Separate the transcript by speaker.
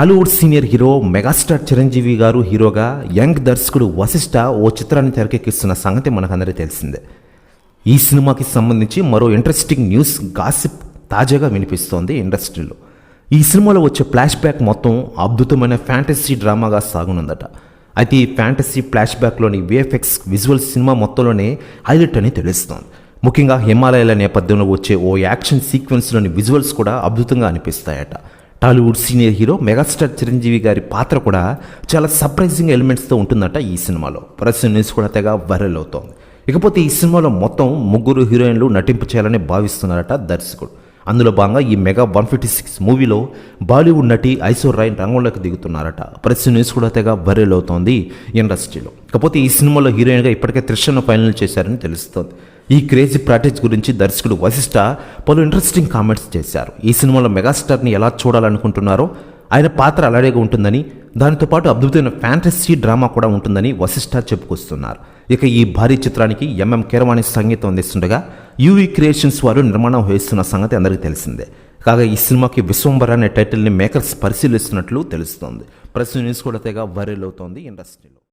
Speaker 1: Tollywood senior hero megastar Chiranjeevi గారు హీరోగా young దర్శకుడు వశిష్ఠ ఓ చిత్రాన్ని తెరకెక్కిస్తున్న సంగతి మనకందరికీ తెలిసిందే. ఈ సినిమాకి సంబంధించి మరో ఇంట్రెస్టింగ్ న్యూస్ గాసిప్ తాజాగా వినిపిస్తోంది ఇండస్ట్రీలో. ఈ సినిమాలో వచ్చే ఫ్లాష్ బ్యాక్ మొత్తం అద్భుతమైన ఫ్యాంటసీ డ్రామాగా సాగునుందట. అయితే ఈ ఫ్యాంటసీ ఫ్లాష్ బ్యాక్లోని విఎఫ్ఎక్స్ విజువల్ సినిమా మొత్తంలోనే హైలైట్ అని తెలుస్తోంది. ముఖ్యంగా హిమాలయాల నేపథ్యంలో వచ్చే ఓ యాక్షన్ సీక్వెన్స్లోని విజువల్స్ కూడా అద్భుతంగా అనిపిస్తాయట. Tollywood senior hero megastar Chiranjeevi గారి పాత్ర కూడా చాలా సర్ప్రైజింగ్ ఎలిమెంట్స్తో ఉంటుందట ఈ సినిమాలో. ప్రెస్ న్యూస్ కూడా తెగ వైరల్ అవుతోంది. ఇకపోతే ఈ సినిమాలో మొత్తం ముగ్గురు హీరోయిన్లు నటింపు చేయాలని భావిస్తున్నారట దర్శకుడు. అందులో భాగంగా ఈ మెగా వన్ ఫిఫ్టీ సిక్స్ మూవీలో బాలీవుడ్ నటి ఐశ్వర్య రాయ్ రంగంలోకి దిగుతున్నారట. ప్రెస్ న్యూస్ కూడా తెగ వైరల్ అవుతోంది ఇండస్ట్రీలో. కాకపోతే ఈ సినిమాలో హీరోయిన్గా ఇప్పటికే త్రిషను ఫైనల్ చేశారని తెలుస్తోంది. ఈ క్రేజీ ప్రాటేజ్ గురించి దర్శకుడు వశిష్ఠ పలు ఇంట్రెస్టింగ్ కామెంట్స్ చేశారు. ఈ సినిమాలో మెగాస్టార్ని ఎలా చూడాలనుకుంటున్నారో ఆయన పాత్ర అలాగే ఉంటుందని దానితో పాటు అద్భుతమైన ఫ్యాంటసీ డ్రామా కూడా ఉంటుందని వశిష్ఠ చెప్పుకొస్తున్నారు. ఇక ఈ భారీ చిత్రానికి ఎంఎం కీరవాణి సంగీతం అందిస్తుండగా యూవీ క్రియేషన్స్ వారు నిర్మాణం వహిస్తున్న సంగతి అందరికీ తెలిసిందే. కాగా ఈ సినిమాకి విశ్వంబర అనే టైటిల్ని మేకర్స్ పరిశీలిస్తున్నట్లు తెలుస్తోంది. ప్రెస్ న్యూస్ కూడా తెగ వైరల్ అవుతోంది ఇండస్ట్రీలో.